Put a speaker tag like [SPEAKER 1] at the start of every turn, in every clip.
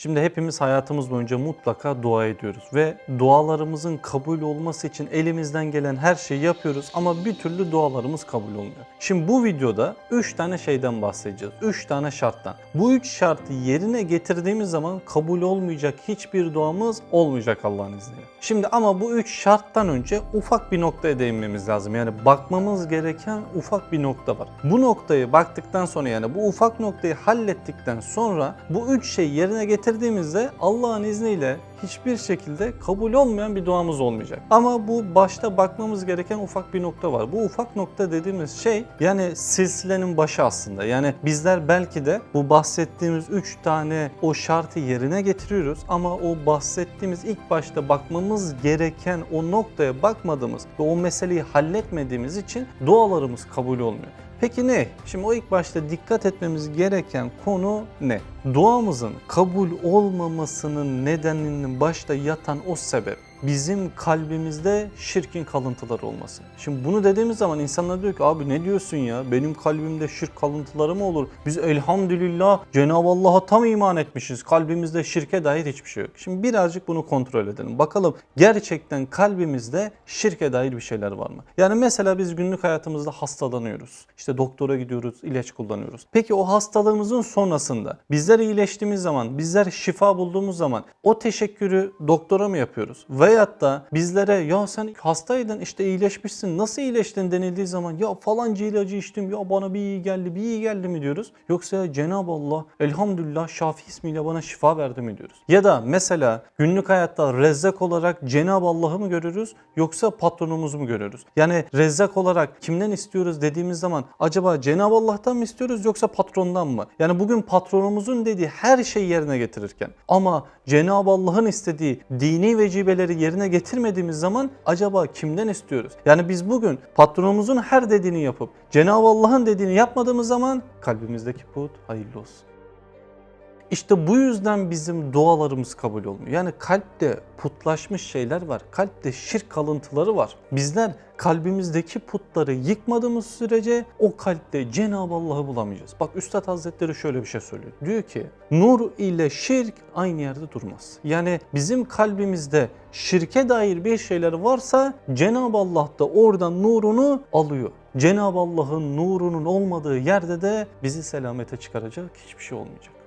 [SPEAKER 1] Şimdi hepimiz hayatımız boyunca mutlaka dua ediyoruz ve dualarımızın kabul olması için elimizden gelen her şeyi yapıyoruz ama bir türlü dualarımız kabul olmuyor. Şimdi bu videoda 3 tane şeyden bahsedeceğiz. 3 tane şarttan. Bu 3 şartı yerine getirdiğimiz zaman kabul olmayacak hiçbir duamız olmayacak Allah'ın izniyle. Şimdi ama bu 3 şarttan önce ufak bir noktaya değinmemiz lazım. Yani bakmamız gereken ufak bir nokta var. Bu noktayı baktıktan sonra yani bu ufak noktayı hallettikten sonra bu 3 şeyi yerine getirdiğimizde Allah'ın izniyle hiçbir şekilde kabul olmayan bir duamız olmayacak. Ama bu başta bakmamız gereken ufak bir nokta var. Bu ufak nokta dediğimiz şey yani silsilenin başı aslında. Yani bizler belki de bu bahsettiğimiz 3 tane o şartı yerine getiriyoruz ama o bahsettiğimiz ilk başta bakmamız gereken o noktaya bakmadığımız ve o meseleyi halletmediğimiz için dualarımız kabul olmuyor. Peki ne? Şimdi o ilk başta dikkat etmemiz gereken konu ne? Duamızın kabul olmamasının nedeninin başta yatan o sebep bizim kalbimizde şirkin kalıntıları olması. Şimdi bunu dediğimiz zaman insanlar diyor ki abi ne diyorsun ya benim kalbimde şirk kalıntıları mı olur? Biz elhamdülillah Cenab-ı Allah'a tam iman etmişiz. Kalbimizde şirke dair hiçbir şey yok. Şimdi birazcık bunu kontrol edelim. Bakalım gerçekten kalbimizde şirke dair bir şeyler var mı? Yani mesela biz günlük hayatımızda hastalanıyoruz. İşte doktora gidiyoruz, ilaç kullanıyoruz. Peki o hastalığımızın sonrasında bizler iyileştiğimiz zaman, bizler şifa bulduğumuz zaman o teşekkürü doktora mı yapıyoruz? Veyahut da bizlere ya sen hastaydın işte iyileşmişsin nasıl iyileştin denildiği zaman ya falanca ilacı içtim ya bana bir iyi geldi bir iyi geldi mi diyoruz. Yoksa Cenab-ı Allah elhamdülillah Şafi ismiyle bana şifa verdi mi diyoruz. Ya da mesela günlük hayatta rezzak olarak Cenab-ı Allah'ı mı görürüz yoksa patronumuzu mu görürüz? Yani rezzak olarak kimden istiyoruz dediğimiz zaman acaba Cenab-ı Allah'tan mı istiyoruz yoksa patrondan mı? Yani bugün patronumuzun dediği her şeyi yerine getirirken ama Cenab-ı Allah'ın istediği dini vecibeleri yerine getirmediğimiz zaman acaba kimden istiyoruz? Yani biz bugün patronumuzun her dediğini yapıp Cenab-ı Allah'ın dediğini yapmadığımız zaman kalbimizdeki put hayırlı olsun. İşte bu yüzden bizim dualarımız kabul olmuyor. Yani kalpte putlaşmış şeyler var. Kalpte şirk kalıntıları var. Bizler kalbimizdeki putları yıkmadığımız sürece o kalpte Cenab-ı Allah'ı bulamayacağız. Bak Üstad Hazretleri şöyle bir şey söylüyor. Diyor ki nur ile şirk aynı yerde durmaz. Yani bizim kalbimizde şirke dair bir şeyler varsa Cenab-ı Allah da oradan nurunu alıyor. Cenab-ı Allah'ın nurunun olmadığı yerde de bizi selamete çıkaracak hiçbir şey olmayacak.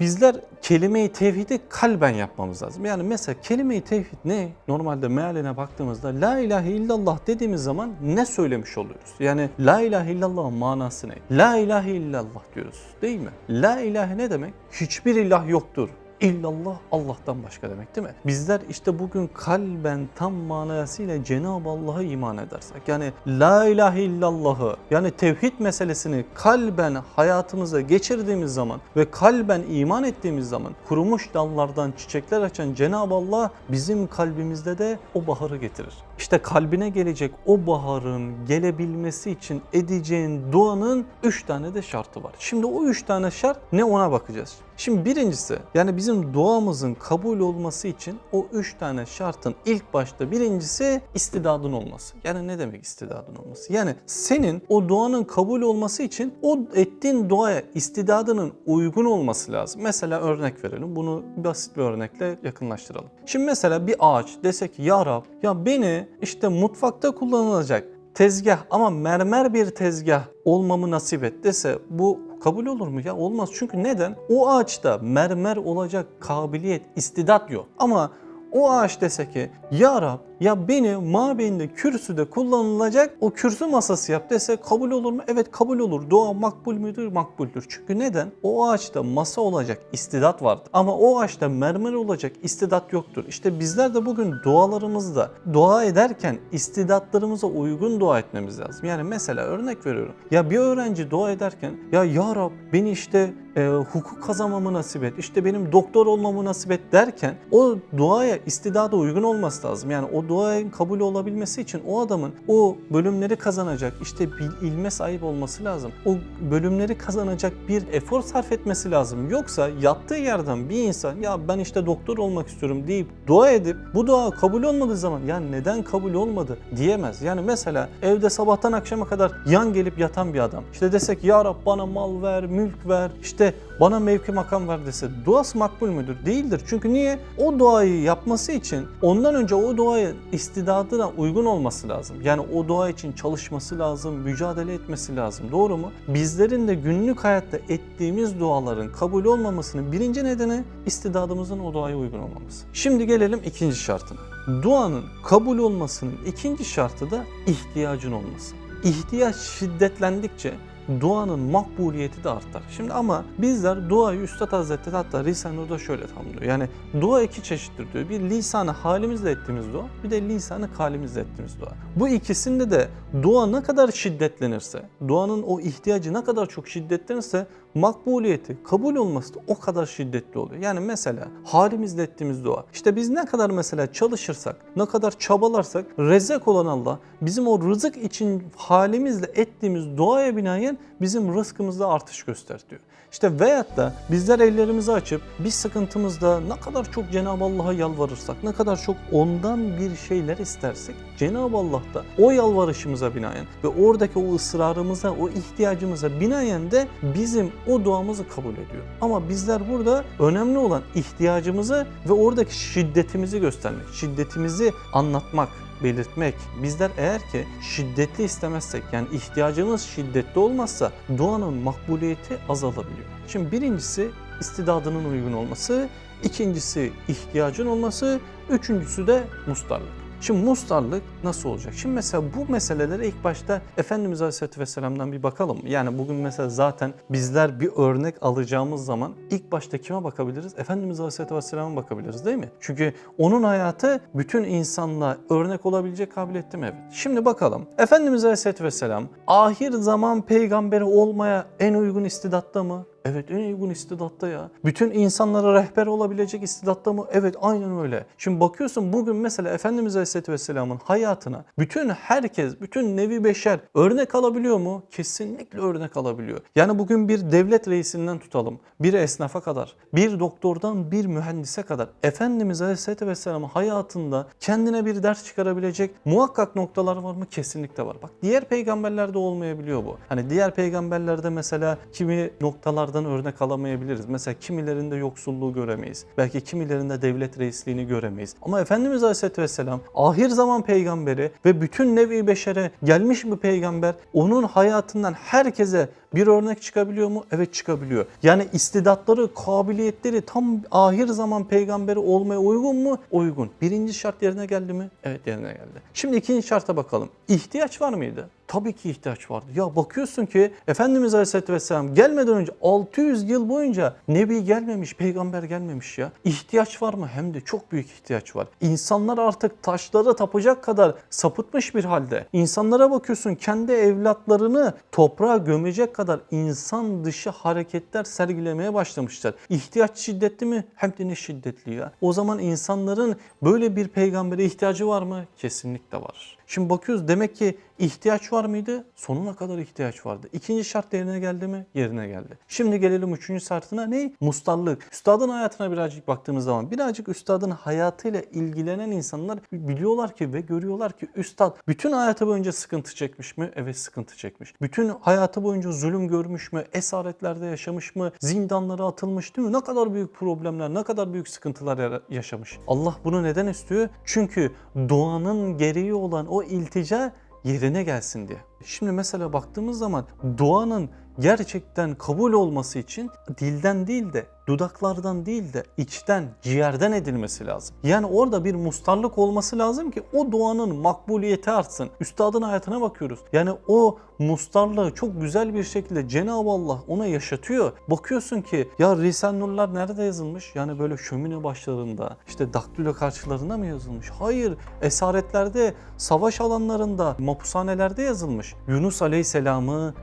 [SPEAKER 1] Bizler kelime-i tevhidi kalben yapmamız lazım. Yani mesela kelime-i tevhid ne? Normalde mealine baktığımızda la ilahe illallah dediğimiz zaman ne söylemiş oluyoruz? Yani la ilahe illallah'ın manası ne? La ilahe illallah diyoruz değil mi? La ilahe ne demek? Hiçbir ilah yoktur. İllallah Allah'tan başka demek değil mi? Bizler işte bugün kalben tam manasıyla Cenab-ı Allah'a iman edersek yani La ilahe illallah'ı yani tevhid meselesini kalben hayatımıza geçirdiğimiz zaman ve kalben iman ettiğimiz zaman kurumuş dallardan çiçekler açan Cenab-ı Allah bizim kalbimizde de o baharı getirir. İşte kalbine gelecek o baharın gelebilmesi için edeceğin duanın 3 tane de şartı var. Şimdi o 3 tane şart ne ona bakacağız. Şimdi birincisi yani bizim duamızın kabul olması için o 3 tane şartın ilk başta birincisi istidadın olması. Yani ne demek istidadın olması? Yani senin o duanın kabul olması için o ettiğin duaya istidadının uygun olması lazım. Mesela örnek verelim. Bunu basit bir örnekle yakınlaştıralım. Şimdi mesela bir ağaç dese ki ya Rab ya beni işte mutfakta kullanılacak tezgah ama mermer bir tezgah olmamı nasip et dese bu kabul olur mu ya? Olmaz. Çünkü neden? O ağaçta mermer olacak kabiliyet, istidat yok. Ama o ağaç dese ki ya Rab ya beni mabeyinde kürsüde kullanılacak o kürsü masası yap dese kabul olur mu? Evet kabul olur. Dua makbul müdür? Makbuldür. Çünkü neden? O ağaçta masa olacak istidat vardır. Ama o ağaçta mermer olacak istidat yoktur. İşte bizler de bugün dualarımızda dua ederken istidatlarımıza uygun dua etmemiz lazım. Yani mesela örnek veriyorum. Ya bir öğrenci dua ederken ya ya Rab beni işte e, hukuk kazanmamı nasip et, işte benim doktor olmamı nasip et derken o duaya istidada uygun olması lazım. Yani o duanın kabul olabilmesi için o adamın o bölümleri kazanacak işte bil, ilme sahip olması lazım. O bölümleri kazanacak bir efor sarf etmesi lazım. Yoksa yattığı yerden bir insan ya ben işte doktor olmak istiyorum deyip dua edip bu dua kabul olmadığı zaman ya neden kabul olmadı diyemez. Yani mesela evde sabahtan akşama kadar yan gelip yatan bir adam. İşte desek ya Rab bana mal ver, mülk ver, işte bana mevki makam ver dese duası makbul müdür? Değildir. Çünkü niye? O duayı yapması için ondan önce o duayı istidadına uygun olması lazım. Yani o dua için çalışması lazım, mücadele etmesi lazım. Doğru mu? Bizlerin de günlük hayatta ettiğimiz duaların kabul olmamasının birinci nedeni istidadımızın o duaya uygun olmaması. Şimdi gelelim ikinci şartına. Duanın kabul olmasının ikinci şartı da ihtiyacın olması. İhtiyaç şiddetlendikçe duanın makbuliyeti de artar. Şimdi ama bizler duayı Üstad Hazretleri hatta Risale-i şöyle tamamlıyor. Yani dua iki çeşittir diyor. Bir lisanı halimizle ettiğimiz dua, bir de lisanı kalimizle ettiğimiz dua. Bu ikisinde de dua ne kadar şiddetlenirse, duanın o ihtiyacı ne kadar çok şiddetlenirse makbuliyeti, kabul olması da o kadar şiddetli oluyor. Yani mesela halimizle ettiğimiz dua. İşte biz ne kadar mesela çalışırsak, ne kadar çabalarsak rezek olan Allah bizim o rızık için halimizle ettiğimiz duaya binaen bizim rızkımızda artış gösteriyor. İşte veyahut da bizler ellerimizi açıp bir sıkıntımızda ne kadar çok Cenab-ı Allah'a yalvarırsak, ne kadar çok ondan bir şeyler istersek Cenab-ı Allah da o yalvarışımıza binaen ve oradaki o ısrarımıza, o ihtiyacımıza binaen de bizim o duamızı kabul ediyor. Ama bizler burada önemli olan ihtiyacımızı ve oradaki şiddetimizi göstermek, şiddetimizi anlatmak, belirtmek. Bizler eğer ki şiddetli istemezsek yani ihtiyacımız şiddetli olmazsa duanın makbuliyeti azalabiliyor. Şimdi birincisi istidadının uygun olması, ikincisi ihtiyacın olması, üçüncüsü de mustarlık. Şimdi mustarlık nasıl olacak? Şimdi mesela bu meselelere ilk başta Efendimiz Aleyhisselatü Vesselam'dan bir bakalım. Yani bugün mesela zaten bizler bir örnek alacağımız zaman ilk başta kime bakabiliriz? Efendimiz Aleyhisselatü Vesselam'a bakabiliriz değil mi? Çünkü onun hayatı bütün insanlığa örnek olabilecek kabiliyette mi? Evet. Şimdi bakalım. Efendimiz Aleyhisselatü Vesselam ahir zaman peygamberi olmaya en uygun istidatta mı? Evet en uygun istidatta ya. Bütün insanlara rehber olabilecek istidatta mı? Evet aynen öyle. Şimdi bakıyorsun bugün mesela Efendimiz Aleyhisselatü Vesselam'ın hayatına bütün herkes, bütün nevi beşer örnek alabiliyor mu? Kesinlikle örnek alabiliyor. Yani bugün bir devlet reisinden tutalım. Bir esnafa kadar, bir doktordan bir mühendise kadar Efendimiz Aleyhisselatü Vesselam'ın hayatında kendine bir ders çıkarabilecek muhakkak noktalar var mı? Kesinlikle var. Bak diğer peygamberlerde olmayabiliyor bu. Hani diğer peygamberlerde mesela kimi noktalar onlardan örnek alamayabiliriz. Mesela kimilerinde yoksulluğu göremeyiz. Belki kimilerinde devlet reisliğini göremeyiz. Ama Efendimiz Aleyhisselatü Vesselam ahir zaman peygamberi ve bütün nevi beşere gelmiş bir peygamber onun hayatından herkese bir örnek çıkabiliyor mu? Evet çıkabiliyor. Yani istidatları, kabiliyetleri tam ahir zaman peygamberi olmaya uygun mu? Uygun. Birinci şart yerine geldi mi? Evet yerine geldi. Şimdi ikinci şarta bakalım. İhtiyaç var mıydı? Tabii ki ihtiyaç vardı. Ya bakıyorsun ki Efendimiz Aleyhisselatü Vesselam gelmeden önce 600 yıl boyunca Nebi gelmemiş, peygamber gelmemiş ya. İhtiyaç var mı? Hem de çok büyük ihtiyaç var. İnsanlar artık taşlara tapacak kadar sapıtmış bir halde. İnsanlara bakıyorsun kendi evlatlarını toprağa gömecek kadar insan dışı hareketler sergilemeye başlamışlar. İhtiyaç şiddetli mi? Hem de ne şiddetli ya. O zaman insanların böyle bir peygambere ihtiyacı var mı? Kesinlikle var. Şimdi bakıyoruz demek ki ihtiyaç var mıydı? Sonuna kadar ihtiyaç vardı. İkinci şart yerine geldi mi? Yerine geldi. Şimdi gelelim üçüncü şartına ne? Mustallık. Üstadın hayatına birazcık baktığımız zaman birazcık üstadın hayatıyla ilgilenen insanlar biliyorlar ki ve görüyorlar ki üstad bütün hayatı boyunca sıkıntı çekmiş mi? Evet sıkıntı çekmiş. Bütün hayatı boyunca zulüm görmüş mü? Esaretlerde yaşamış mı? Zindanlara atılmış değil mi? Ne kadar büyük problemler, ne kadar büyük sıkıntılar yaşamış. Allah bunu neden istiyor? Çünkü doğanın gereği olan o iltica yerine gelsin diye. Şimdi mesela baktığımız zaman duanın gerçekten kabul olması için dilden değil de dudaklardan değil de içten, ciğerden edilmesi lazım. Yani orada bir mustarlık olması lazım ki o duanın makbuliyeti artsın. Üstadın hayatına bakıyoruz. Yani o mustarlığı çok güzel bir şekilde Cenab-ı Allah ona yaşatıyor. Bakıyorsun ki ya Risale Nurlar nerede yazılmış? Yani böyle şömine başlarında, işte daktilo karşılarında mı yazılmış? Hayır, esaretlerde, savaş alanlarında, mapushanelerde yazılmış. Yunus Aleyhisselam'ı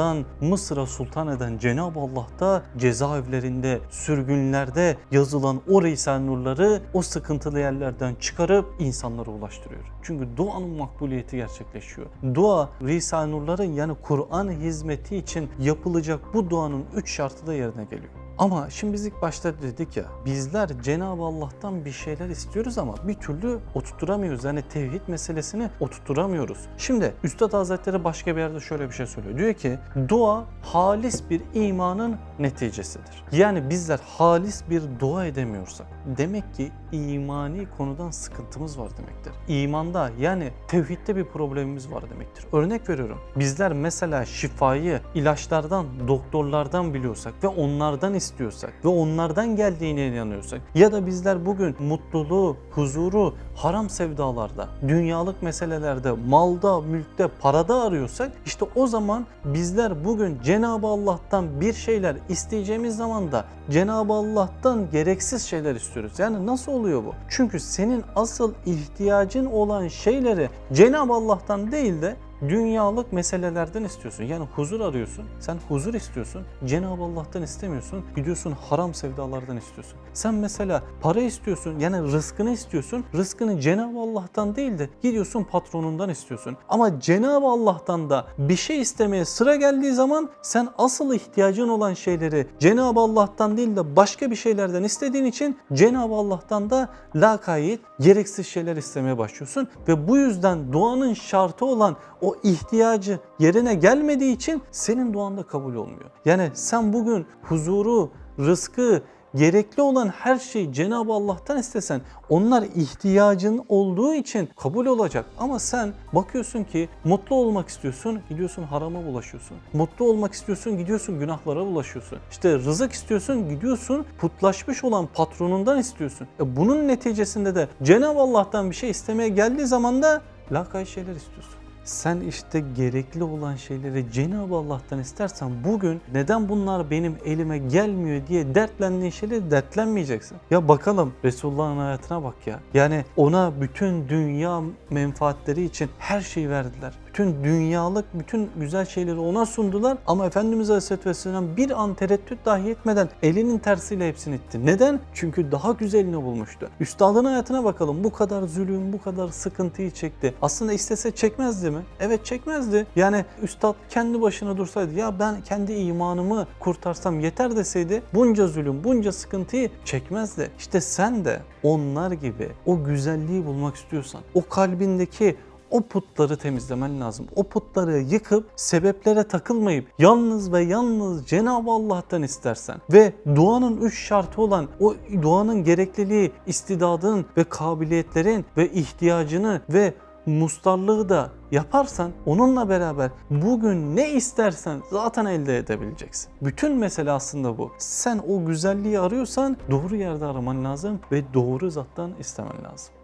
[SPEAKER 1] zindanlardan Mısır'a sultan eden Cenab-ı Allah da cezaevlerinde, sürgünlerde yazılan o Risale-i Nurları o sıkıntılı yerlerden çıkarıp insanlara ulaştırıyor. Çünkü duanın makbuliyeti gerçekleşiyor. Dua Risale-i Nurların yani Kur'an hizmeti için yapılacak bu duanın üç şartı da yerine geliyor. Ama şimdi biz ilk başta dedik ya bizler Cenab-ı Allah'tan bir şeyler istiyoruz ama bir türlü oturtturamıyoruz. Yani tevhid meselesini oturtturamıyoruz. Şimdi Üstad Hazretleri başka bir yerde şöyle bir şey söylüyor. Diyor ki dua halis bir imanın neticesidir. Yani bizler halis bir dua edemiyorsak demek ki imani konudan sıkıntımız var demektir. İmanda yani tevhidde bir problemimiz var demektir. Örnek veriyorum. Bizler mesela şifayı ilaçlardan, doktorlardan biliyorsak ve onlardan istiyorsak ve onlardan geldiğine inanıyorsak ya da bizler bugün mutluluğu, huzuru haram sevdalarda, dünyalık meselelerde, malda, mülkte, parada arıyorsak işte o zaman bizler bugün Cenab-ı Allah'tan bir şeyler isteyeceğimiz zaman da Cenab-ı Allah'tan gereksiz şeyler istiyoruz. Yani nasıl oluyor bu? Çünkü senin asıl ihtiyacın olan şeyleri Cenab-ı Allah'tan değil de dünyalık meselelerden istiyorsun. Yani huzur arıyorsun. Sen huzur istiyorsun. Cenab-ı Allah'tan istemiyorsun. Gidiyorsun haram sevdalardan istiyorsun. Sen mesela para istiyorsun. Yani rızkını istiyorsun. Rızkını Cenab-ı Allah'tan değil de gidiyorsun patronundan istiyorsun. Ama Cenab-ı Allah'tan da bir şey istemeye sıra geldiği zaman sen asıl ihtiyacın olan şeyleri Cenab-ı Allah'tan değil de başka bir şeylerden istediğin için Cenab-ı Allah'tan da lakayt gereksiz şeyler istemeye başlıyorsun ve bu yüzden duanın şartı olan o ihtiyacı yerine gelmediği için senin duan da kabul olmuyor. Yani sen bugün huzuru, rızkı, gerekli olan her şeyi Cenab-ı Allah'tan istesen onlar ihtiyacın olduğu için kabul olacak. Ama sen bakıyorsun ki mutlu olmak istiyorsun gidiyorsun harama bulaşıyorsun. Mutlu olmak istiyorsun gidiyorsun günahlara bulaşıyorsun. İşte rızık istiyorsun gidiyorsun putlaşmış olan patronundan istiyorsun. E bunun neticesinde de Cenab-ı Allah'tan bir şey istemeye geldiği zaman da lakay şeyler istiyorsun. Sen işte gerekli olan şeyleri Cenab-ı Allah'tan istersen bugün neden bunlar benim elime gelmiyor diye dertlendiğin şeyleri dertlenmeyeceksin. Ya bakalım Resulullah'ın hayatına bak ya. Yani ona bütün dünya menfaatleri için her şeyi verdiler. Bütün dünyalık, bütün güzel şeyleri ona sundular ama Efendimiz Aleyhisselatü Vesselam bir an tereddüt dahi etmeden elinin tersiyle hepsini itti. Neden? Çünkü daha güzelini bulmuştu. Üstadın hayatına bakalım. Bu kadar zulüm, bu kadar sıkıntıyı çekti. Aslında istese çekmezdi mi? Evet çekmezdi. Yani üstad kendi başına dursaydı ya ben kendi imanımı kurtarsam yeter deseydi bunca zulüm, bunca sıkıntıyı çekmezdi. İşte sen de onlar gibi o güzelliği bulmak istiyorsan, o kalbindeki o putları temizlemen lazım. O putları yıkıp sebeplere takılmayıp yalnız ve yalnız Cenab-ı Allah'tan istersen ve duanın üç şartı olan o duanın gerekliliği, istidadın ve kabiliyetlerin ve ihtiyacını ve mustarlığı da yaparsan onunla beraber bugün ne istersen zaten elde edebileceksin. Bütün mesele aslında bu. Sen o güzelliği arıyorsan doğru yerde araman lazım ve doğru zattan istemen lazım.